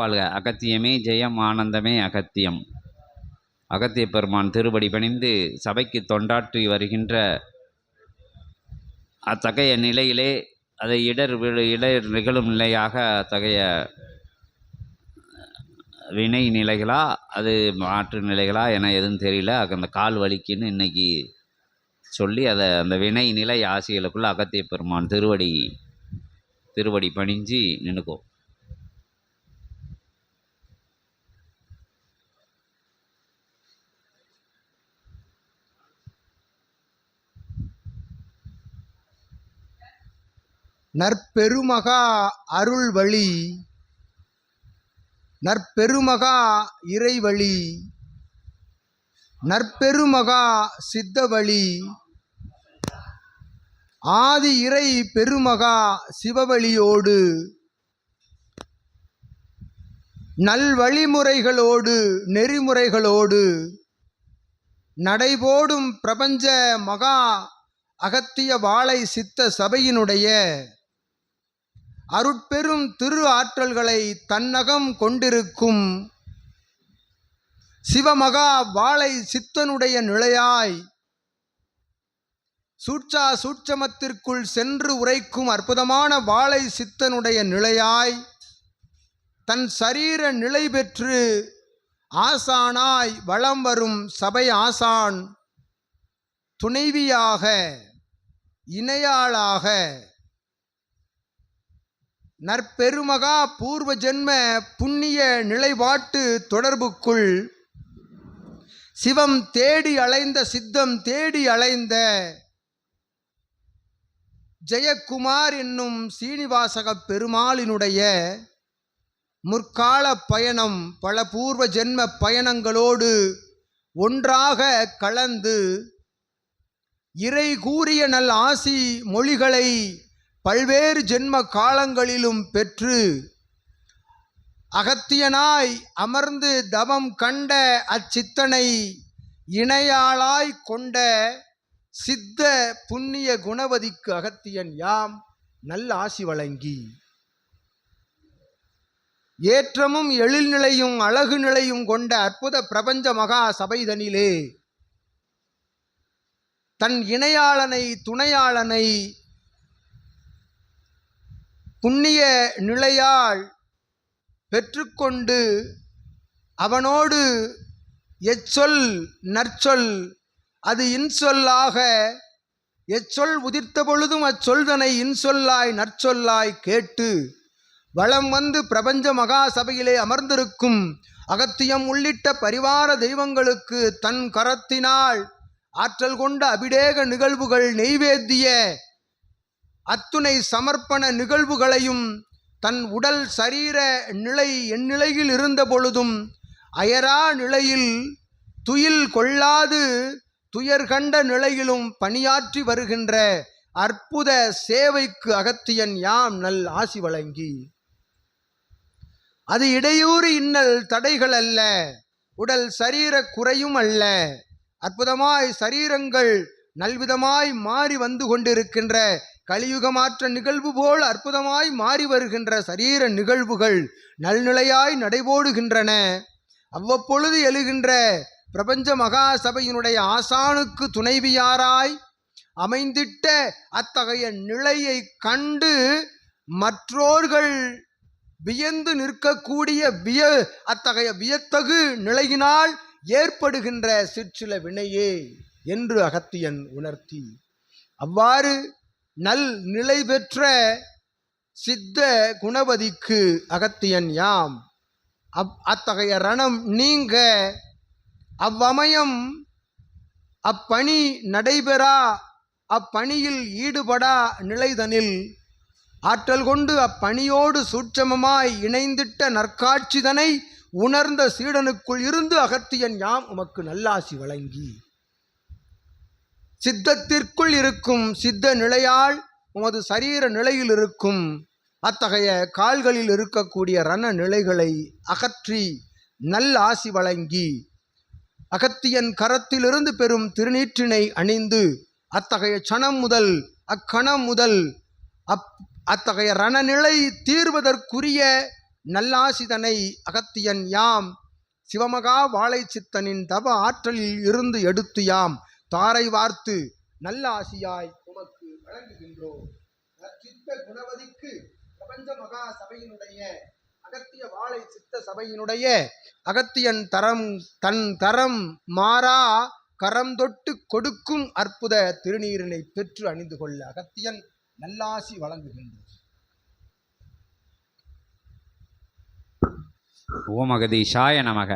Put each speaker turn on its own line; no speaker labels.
வாழ்க அகத்தியமே ஜெயம் ஆனந்தமே அகத்தியம். அகத்திய பெருமான் திருவடி பணிந்து சபைக்கு தொண்டாற்றி வருகின்ற அத்தகைய நிலையிலே அதை இடர் விழு இடர் நிகழும் நிலையாக அத்தகைய வினை நிலைகளா அது மாற்று நிலைகளா என எதுவும் தெரியல. அந்த கால் வலிக்குன்னு இன்னைக்கு சொல்லி அதை அந்த வினை நிலை ஆசைகளுக்குள்ளே அகத்திய பெருமான் திருவடி திருவடி பணிஞ்சு நின்றுக்கோ
நற்பெருமகா அருள் வழி நற்பெருமகா இறைவழி நற்பெருமகா சித்தவழி ஆதி இறை பெருமகா சிவவழியோடு நல்வழிமுறைகளோடு நெறிமுறைகளோடு நடைபோடும் பிரபஞ்ச மகா அகத்திய வாழை சித்த சபையினுடைய அருட்பெரும் திரு ஆற்றல்களை தன்னகம் கொண்டிருக்கும். சிவமகா வாழை சித்தனுடைய நிலையாய் சூட்சா சூட்சமத்திற்குள் சென்று உரைக்கும் அற்புதமான வாழை சித்தனுடைய நிலையாய் தன் சரீர நிலை பெற்று ஆசானாய் வலம் வரும் சபை ஆசான் துணைவியாக இணையாளாக நற்பெருமகா பூர்வ ஜென்ம புண்ணிய நிலைப்பாட்டு தொடர்புக்குள் சிவம் தேடி அலைந்த சித்தம் தேடி அலைந்த ஜெயக்குமார் என்னும் சீனிவாசக பெருமாளினுடைய முற்கால பயணம் பல பூர்வ ஜென்ம பயணங்களோடு ஒன்றாக கலந்து இறை கூறிய நல் ஆசி மொழிகளை பல்வேறு ஜென்ம காலங்களிலும் பெற்று அகத்தியனாய் அமர்ந்து தவம் கண்ட அச்சித்தனை இணையாளாய் கொண்ட சித்த புண்ணிய குணவதிக்கு அகத்தியன் யாம் நல்ல ஆசி வழங்கி. ஏற்றமும் எழில்நிலையும் அழகு நிலையும் கொண்ட அற்புத பிரபஞ்ச மகா சபைதனிலே தன் இணையாளனை துணையாளனை புண்ணிய நிலையால் பெற்றுக்கொண்டு அவனோடு எச்சொல் நற்சொல் அது இன்சொல்லாக எச்சொல் உதிர்த்த பொழுதும் அச்சொல்தனை இன்சொல்லாய் நற்சொல்லாய் கேட்டு வளம் வந்து பிரபஞ்ச மகா சபையிலே அமர்ந்திருக்கும் அகத்தியம் உள்ளிட்ட பரிவார தெய்வங்களுக்கு தன் கரத்தினால் ஆற்றல் கொண்ட அபிடேக நிகழ்வுகள் நெய்வேத்திய அத்துணை சமர்ப்பண நிகழ்வுகளையும் தன் உடல் சரீர நிலை எந்நிலையில் இருந்த பொழுதும் அயரா நிலையில் துயில் கொள்ளாது துயர்கண்ட நிலையிலும் பணியாற்றி வருகின்ற அற்புத சேவைக்கு அகத்தியன் யாம் நல் ஆசி வழங்கி. அது இடையூறு இன்னல் தடைகள் அல்ல உடல் சரீர குறையும் அல்ல. அற்புதமாய் சரீரங்கள் நல்விதமாய் மாறி வந்து கொண்டிருக்கின்ற கலியுகமாற்ற நிகழ்வு போல் அற்புதமாய் மாறி வருகின்ற சரீர நிகழ்வுகள் நல்நிலையாய் நடைபோடுகின்றன. அவ்வப்பொழுது எழுகின்ற பிரபஞ்ச மகா சபையினுடைய ஆசானுக்கு துணைவியாராய் அமைந்திட்ட அத்தகைய நிலையை கண்டு மற்றோர்கள் வியந்து நிற்கக்கூடிய விய அத்தகைய வியத்தகு நிலையினால் ஏற்படுகின்ற சிற்சில வினையே என்று அகத்தியன் உணர்த்தி. அவ்வாறு நல் நிலை பெற்ற சித்த குணவதிக்கு அகத்தியன் யாம்? அப் அத்தகைய ரணம் நீங்க அவ்வமயம் அப்பணி நடைபெறா அப்பணியில் ஈடுபடா நிலைதனில் ஆற்றல் கொண்டு அப்பணியோடு சூட்சமமாய் இணைந்திட்ட நற்காட்சிதனை உணர்ந்த சீடனுக்குள் இருந்து அகத்தியன் யாம் உமக்கு நல்லாசி வழங்கி. சித்தத்திற்குள் இருக்கும் சித்த நிலையால் உமது சரீர நிலையில் இருக்கும் அத்தகைய கால்களில் இருக்கக்கூடிய ரண நிலைகளை அகற்றி நல் ஆசி வழங்கி அகத்தியன் கரத்திலிருந்து பெறும் திருநீற்றினை அணிந்து அத்தகைய சனம் முதல் அக்கணம் முதல் அப் அத்தகைய ரணநிலை தீர்வதற்குரிய நல்லாசிதனை அகத்தியன் யாம் சிவமகா வாழை சித்தனின் தவ ஆற்றலில் இருந்து எடுத்து யாம். தாரை வார்த்து நல்ல ஆசியாய் உமக்கு வழங்குகின்றோம். சித்த குணவதிக்கு பிரபஞ்ச மகா சபையினுடைய அகத்திய வாழை சித்த சபையினுடைய அகத்தியன் தரம் தன் தரம் மாறா கரம் தொட்டு கொடுக்கும் அற்புத திருநீரினை பெற்று அணிந்து கொள்ள அகத்தியன் நல்லாசி வழங்குகின்றார்
ஓமகதீஷாய நமக.